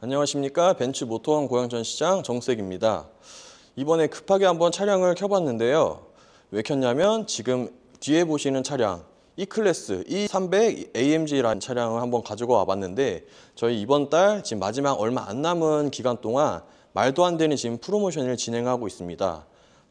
안녕하십니까 벤츠 모토원 고양전시장 정색입니다. 이번에 급하게 한번 차량을 켜봤는데요. 왜 켰냐면 지금 뒤에 보시는 차량 E클래스 E300 AMG라는 차량을 한번 가지고 와봤는데 저희 이번 달 지금 마지막 얼마 안 남은 기간 동안 말도 안 되는 지금 프로모션을 진행하고 있습니다.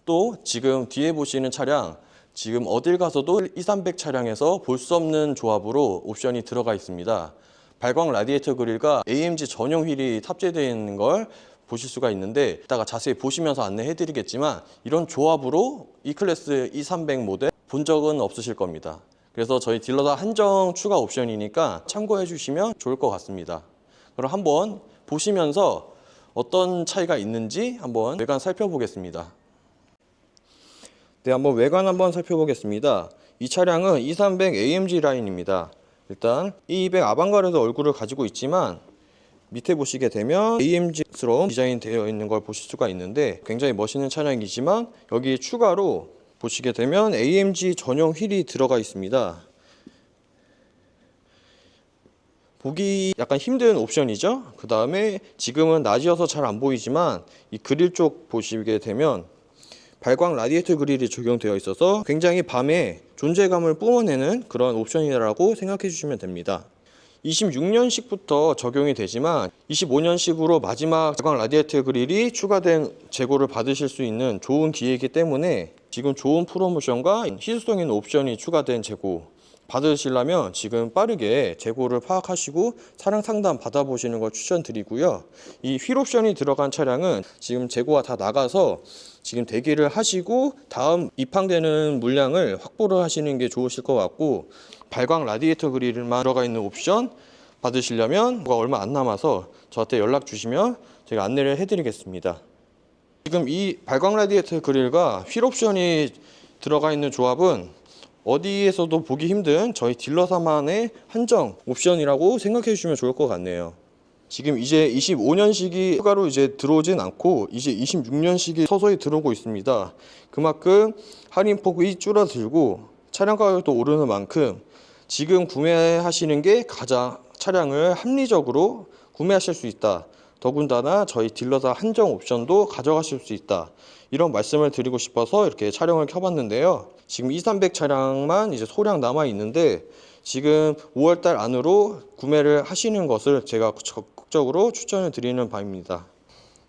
또 지금 뒤에 보시는 차량 지금 어딜 가서도 E300 차량에서 볼 수 없는 조합으로 옵션이 들어가 있습니다. 발광 라디에이터 그릴과 AMG 전용 휠이 탑재되어 있는 걸 보실 수가 있는데 이따가 자세히 보시면서 안내해 드리겠지만 이런 조합으로 E클래스 E300 모델 본 적은 없으실 겁니다. 그래서 저희 딜러다 한정 추가 옵션이니까 참고해 주시면 좋을 것 같습니다. 그럼 한번 보시면서 어떤 차이가 있는지 한번 외관 살펴보겠습니다. 네, 한번 외관 한번 살펴보겠습니다. 이 차량은 2300 AMG 라인입니다. 일단 E200 아방가르드 얼굴을 가지고 있지만 밑에 보시게 되면 AMG스러운 디자인 되어 있는 걸 보실 수가 있는데 굉장히 멋있는 차량이지만 여기 추가로 보시게 되면 AMG 전용 휠이 들어가 있습니다. 보기 약간 힘든 옵션이죠. 그 다음에 지금은 낮이어서 잘 안 보이지만 이 그릴 쪽 보시게 되면 발광 라디에이터 그릴이 적용되어 있어서 굉장히 밤에 존재감을 뿜어내는 그런 옵션이라고 생각해 주시면 됩니다. 26년식부터 적용이 되지만 25년식으로 마지막 발광 라디에이터 그릴이 추가된 재고를 받으실 수 있는 좋은 기회이기 때문에 지금 좋은 프로모션과 희소성 있는 옵션이 추가된 재고 받으시려면 지금 빠르게 재고를 파악하시고 차량 상담 받아보시는 걸 추천드리고요. 이 휠 옵션이 들어간 차량은 지금 재고가 다 나가서 지금 대기를 하시고 다음 입항되는 물량을 확보를 하시는 게 좋으실 것 같고 발광 라디에이터 그릴만 들어가 있는 옵션 받으시려면 뭐가 얼마 안 남아서 저한테 연락 주시면 제가 안내를 해드리겠습니다. 지금 이 발광 라디에이터 그릴과 휠 옵션이 들어가 있는 조합은 어디에서도 보기 힘든 저희 딜러사만의 한정 옵션이라고 생각해 주시면 좋을 것 같네요. 지금 이제 25년식이 추가로 이제 들어오진 않고 이제 26년식이 서서히 들어오고 있습니다. 그만큼 할인 폭이 줄어들고 차량 가격도 오르는 만큼 지금 구매하시는 게 가장 차량을 합리적으로 구매하실 수 있다. 더군다나 저희 딜러사 한정 옵션도 가져가실 수 있다. 이런 말씀을 드리고 싶어서 이렇게 촬영을 켜봤는데요. 지금 2300 차량만 이제 소량 남아 있는데 지금 5월달 안으로 구매를 하시는 것을 제가 적극적으로 추천을 드리는 바입니다.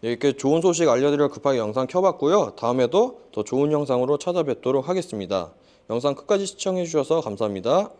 네, 이렇게 좋은 소식 알려드려 급하게 영상 켜봤고요. 다음에도 더 좋은 영상으로 찾아뵙도록 하겠습니다. 영상 끝까지 시청해 주셔서 감사합니다.